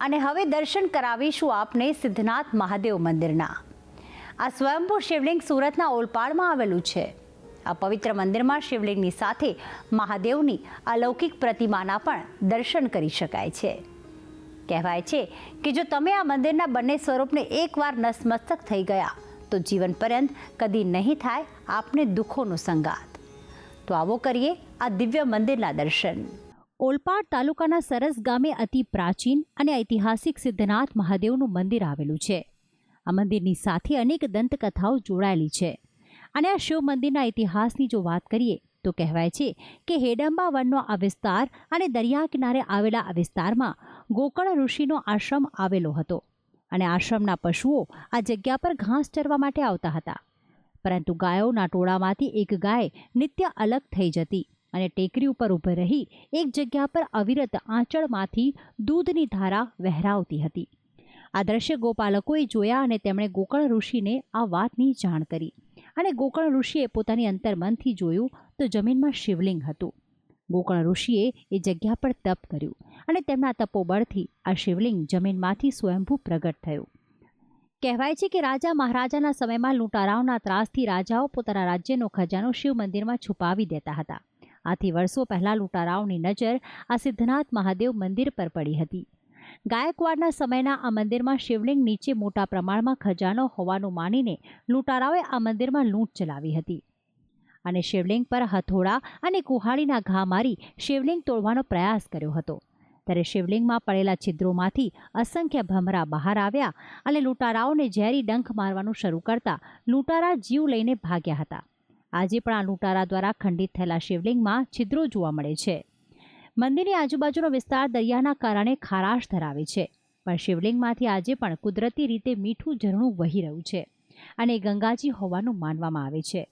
અને હવે દર્શન કરાવીશું આપને સિદ્ધનાથ મહાદેવ મંદિરના. આ સ્વયંભૂ શિવલિંગ સુરતના ઓલપાડમાં આવેલું છે. આ પવિત્ર મંદિરમાં શિવલિંગની સાથે મહાદેવની અલૌકિક પ્રતિમાના પણ દર્શન કરી શકાય છે. કહેવાય છે કે જો તમે આ મંદિરના બંને સ્વરૂપને એકવાર નસમસ્તક થઈ ગયા, તો જીવન પર્યંત કદી નહીં થાય આપને દુઃખોનો સંગાત. તો આવો કરીએ આ દિવ્ય મંદિરના દર્શન. ઓલપાડ તાલુકાના સરસ ગામે અતિ પ્રાચીન અને ઐતિહાસિક સિદ્ધનાથ મહાદેવનું મંદિર આવેલું છે. આ મંદિરની સાથે અનેક દંતકથાઓ જોડાયેલી છે. અને આ શિવ મંદિરના ઇતિહાસની જો વાત કરીએ, તો કહેવાય છે કે હેડંબા વનનો આ વિસ્તાર અને દરિયા કિનારે આવેલા આ વિસ્તારમાં ગોકળ ઋષિનો આશ્રમ આવેલો હતો. અને આશ્રમના પશુઓ આ જગ્યા પર ઘાસ ચરવા માટે આવતા હતા. પરંતુ ગાયોના ટોળામાંથી એક ગાય નિત્ય અલગ થઈ જતી અને ટેકરી ઉપર ઊભી રહી એક જગ્યા પર અવિરત આંચળમાંથી દૂધની ધારા વહેરાવતી હતી. આ દ્રશ્ય ગોપાલકોએ જોયા અને તેમણે ગોકળ ઋષિને આ વાતની જાણ કરી અને ગોકળ ઋષિએ પોતાની અંતર્મનથી જોયું તો જમીનમાં શિવલિંગ હતું. ગોકળ ઋષિએ એ જગ્યા પર તપ કર્યું અને તેમના તપોબળથી આ શિવલિંગ જમીનમાંથી સ્વયંભૂ પ્રગટ થયું. કહેવાય છે કે રાજા મહારાજાના સમયમાં લૂંટારાઓના ત્રાસથી રાજાઓ પોતાના રાજ્યનો ખજાનો શિવ મંદિરમાં છુપાવી દેતા હતા. આથી વર્ષો પહેલા લૂંટારાઓની નજર આ સિદ્ધનાથ મહાદેવ મંદિર પર પડી હતી. ગાયકવાડના સમયના આ મંદિરમાં શિવલિંગ નીચે મોટા પ્રમાણમાં ખજાનો હોવાનું માનીને લૂંટારાઓએ આ મંદિરમાં લૂંટ ચલાવી હતી. અને શિવલિંગ પર હથોડા અને કુહાડીના ઘા મારી શિવલિંગ તોડવાનો પ્રયાસ કર્યો હતો. ત્યારે શિવલિંગમાં પડેલા છિદ્રોમાંથી અસંખ્ય ભમરા બહાર આવ્યા અને લૂંટારાઓને ઝેરી ડંખ મારવાનું શરૂ કરતા લૂંટારા જીવ લઈને ભાગ્યા હતા. આજે પણ આ લૂંટારા દ્વારા ખંડિત થયેલા શિવલિંગમાં છિદ્રો જોવા મળે છે. મંદિરની આજુબાજુનો વિસ્તાર દરિયાના કારણે ખારાશ ધરાવે છે, પણ શિવલિંગમાંથી આજે પણ કુદરતી રીતે મીઠું ઝરણું વહી રહ્યું છે અને ગંગાજી હોવાનું માનવામાં આવે છે.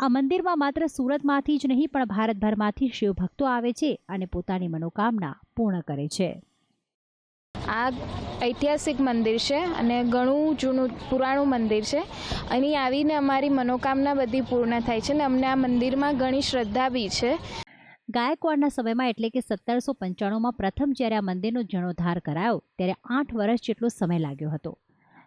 આ મંદિરમાં માત્ર સુરતમાંથી જ નહીં, પણ ભારતભરમાંથી શિવભક્તો આવે છે અને પોતાની મનોકામના પૂર્ણ કરે છે. આ ઐતિહાસિક મંદિર છે અને ઘણું જૂનું, પુરાણું મંદિર છે. અહીં આવીને અમારી મનોકામના બધી પૂર્ણ થાય છે અને અમને આ મંદિરમાં ઘણી શ્રદ્ધા બી છે. ગાયકવાડના સમયમાં એટલે કે સત્તરસો પંચાણુંમાં પ્રથમ જ્યારે આ મંદિરનો જીર્ણોદ્ધાર કરાયો, ત્યારે આઠ વર્ષ જેટલો સમય લાગ્યો હતો.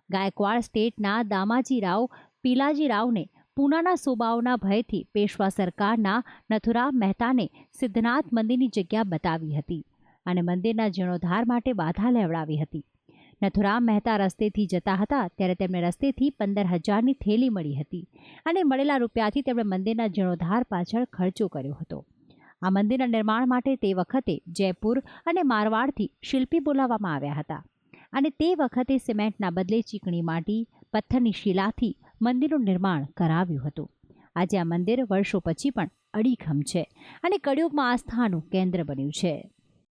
ગાયકવાડ સ્ટેટના દામાજી રાવ પીલાજી રાવને પૂનાના સુબાઓના ભયથી પેશવા સરકારના નથુરામ મહેતાને સિદ્ધનાથ મંદિરની જગ્યા બતાવી હતી. અને મંદિરના જીર્ણોદ્ધાર માટે બાધા લેવડાવી હતી. નથુરામ મહેતા રસ્તેથી જતા હતા ત્યારે તેમને રસ્તેથી પંદર હજારની થેલી મળી હતી અને મળેલા રૂપિયાથી તેમણે મંદિરના જીર્ણોદ્ધાર પાછળ ખર્ચો કર્યો હતો. આ મંદિરના નિર્માણ માટે તે વખતે જયપુર અને મારવાડથી શિલ્પી બોલાવવામાં આવ્યા હતા અને તે વખતે સિમેન્ટના બદલે ચીકણી માટી, પથ્થરની શિલાથી મંદિરનું નિર્માણ કરાવ્યું હતું. આજે આ મંદિર વર્ષો પછી પણ અડીખમ છે અને કળિયુગમાં આસ્થાનું કેન્દ્ર બન્યું છે.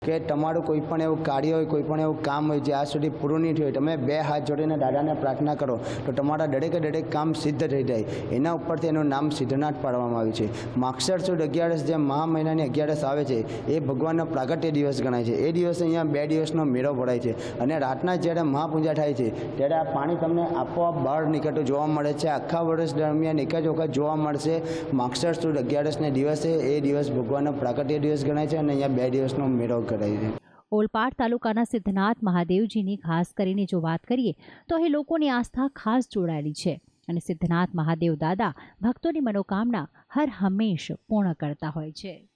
કે તમારું કોઈ પણ એવું કાર્ય હોય, કોઈ પણ એવું કામ હોય જ્યાં સુધી પૂરું નહીં થયું તમે બે હાથ જોડીને દાદાને પ્રાર્થના કરો તો તમારા દરેકે દરેક કામ સિદ્ધ થઈ જાય. એના ઉપરથી એનું નામ સિદ્ધનાથ પાડવામાં આવ્યું છે. માક્ષર સુદ અગિયારસ, જે મહા મહિનાની અગિયારસ આવે છે, એ ભગવાનનો પ્રાગટ્ય દિવસ ગણાય છે. એ દિવસે અહીંયા બે દિવસનો મેળો ભરાય છે અને રાતના જ્યારે મહાપૂજા થાય છે, ત્યારે આ પાણી તમને આપોઆપ બહાર નીકળતું જોવા મળે છે. આખા વર્ષ દરમિયાન એક જ વખત જોવા મળશે માક્ષર સુદ અગિયારસને દિવસે. એ દિવસ ભગવાનનો પ્રાગટ્ય દિવસ ગણાય છે અને અહીંયા બે દિવસનો મેળો કરાય છે. ઓલપાડ તાલુકાના સિદ્ધનાથ મહાદેવજીની ખાસ કરીને જો વાત કરીએ, તો અહીં લોકોની આસ્થા ખાસ જોડાયેલી છે અને સિદ્ધનાથ મહાદેવ દાદા ભક્તોની મનોકામના હર હંમેશ પૂર્ણ કરતા હોય છે.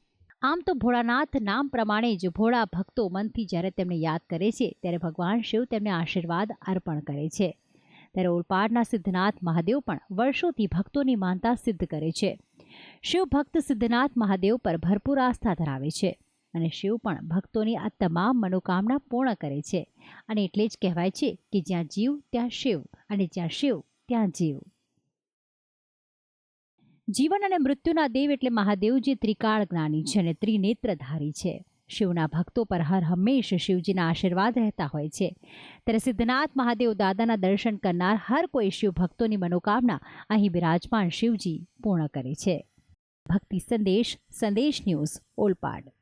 આમ તો ભોળાનાથ નામ પ્રમાણે જ ભોળા ભક્તો મનથી જ્યારે તેમને યાદ કરે છે, ત્યારે ભગવાન શિવ તેમને આશીર્વાદ અર્પણ કરે છે. ત્યારે ઓલપાડના સિદ્ધનાથ મહાદેવ પણ વર્ષોથી ભક્તોની માનતા સિદ્ધ કરે છે. શિવ ભક્ત સિદ્ધનાથ મહાદેવ પર ભરપૂર આસ્થા ધરાવે છે. અને શિવ પણ ભક્તોની આ તમામ મનોકામના પૂર્ણ કરે છે. અને એટલે જ કહેવાય છે કે જ્યાં જીવ, ત્યાં શિવ અને જ્યાં શિવ, ત્યાં જીવ. જીવન અને મૃત્યુના દેવ એટલે મહાદેવજી ત્રિકાળ જ્ઞાની છે અને ત્રિનેત્રધારી છે. શિવના ભક્તો પર હર હંમેશ શિવજીના આશીર્વાદ રહેતા હોય છે. ત્યારે સિદ્ધનાથ મહાદેવ દાદાના દર્શન કરનાર હર કોઈ શિવ ભક્તોની મનોકામના અહીં બિરાજમાન શિવજી પૂર્ણ કરે છે. ભક્તિ સંદેશ સંદેશ ન્યૂઝ, ઓલપાડ.